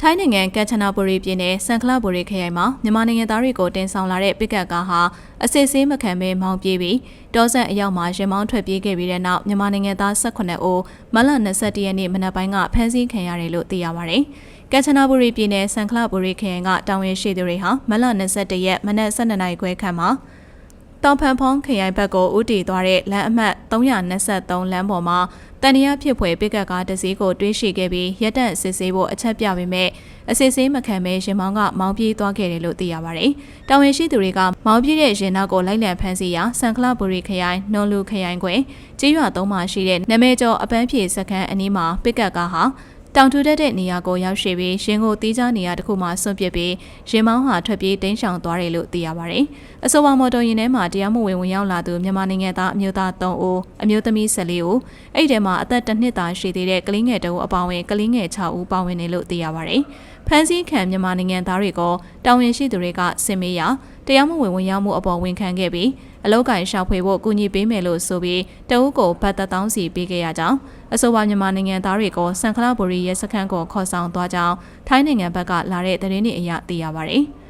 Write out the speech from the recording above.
ထိုင်းနိုင်ငံကမ်ချနာဘူရီပြည်နယ်စန်ခလဘူရီခရိုင်မှာမြန်မာနိုင်ငံသားတွေကိုတင်ဆောင်လာတဲ့ပစ်ကတ်ကားဟာအစစ်ဆေးမခံဘဲမောင်းပြေးပြီးတောဆက်အရောက်မှာရင်မောင်းထွက်ပြေးခဲ့ပြီးတဲ့နောက်မြန်မာနိုင်ငံသား18ဦးမလ21ရက်နေ့မနက်ပိုင်းကဖမ်းဆီးခံရတယ်လို့သိရပါတယ်။ကမ်ချနာဘူရီပြည်နယ်စန်ခလဘူရီခရိုင်ကတာဝန်ရှိသူတွေဟာမလ21ရက်မနက်12နာရီခွဲခန့်မှာ တောင်ဖန်ဖုံးခရိုင်ဘက်ကိုဦးတည်သွားတဲ့လမ်းအမှတ်323လမ်းပေါ်မှာတန်တရားဖြစ်ဖွယ်ပိကတ်ကားတစ်စီးကိုတွေးရှိခဲ့ပြီးရက်တက်စစ်ဆေးဖို့အချက်ပြပေမဲ့အစစ်ဆေးမခံဘဲရင်မောင်းကမောင်းပြေးသွားခဲ့တယ်လို့သိရပါတယ်။တာဝန်ရှိသူတွေကမောင်းပြေးတဲ့ရင်နောက်ကိုလိုက်လံဖမ်းဆီးရာစန်ကလဘူရီခရိုင်နွန်လူခရိုင်ကွယ်ကြေးရွာသုံးမှာရှိတဲ့နမဲကျော်အပန်းဖြေစခန်းအနီးမှာပိကတ်ကားဟာ တောင်ထူတက်တဲ့နေရာကိုရောက်ရှိပြီးရင်ကိုတီးခြားနေရာတစ်ခုမှဆွန့်ပစ်ပြီးရင်မောင်းဟာထွက်ပြေးတင်းရှောင်သွားတယ်လို့သိရပါတယ်။အဆိုပါမော်တော်ယာဉ်ထဲမှာတရားမဝင်ဝင်ရောက်လာသူမြန်မာနိုင်ငံသားအမျိုးသား3ဦးအမျိုးသမီး14ဦးအဲ့ဒီထဲမှာအသက်တစ်နှစ်သားရှိသေးတဲ့ကလေးငယ်တဦးအပါအဝင်ကလေးငယ်6ဦးပါဝင်တယ်လို့သိရပါတယ်။ဖမ်းဆီးခံမြန်မာနိုင်ငံသားတွေကိုတာဝန်ရှိသူတွေကစင်မေးရ တရားမဝင်ဝင်ရောက်မှုအပေါ်ဝန်ခံခဲ့ပြီးအလောက်ကန်ရှာဖွေဖို့ကူညီပေးမယ်လို့ဆိုပြီးတအုပ်ကိုဗတ်တထောင်းစီပေးခဲ့ရကြောင်းအဆိုပါမြန်မာနိုင်ငံသားတွေကိုစံခလဘူရီရဲစခန်းကိုခေါ်ဆောင်သွားကြောင်းထိုင်းနိုင်ငံဘက်ကလာတဲ့သတင်းတွေအရသိရပါတယ်။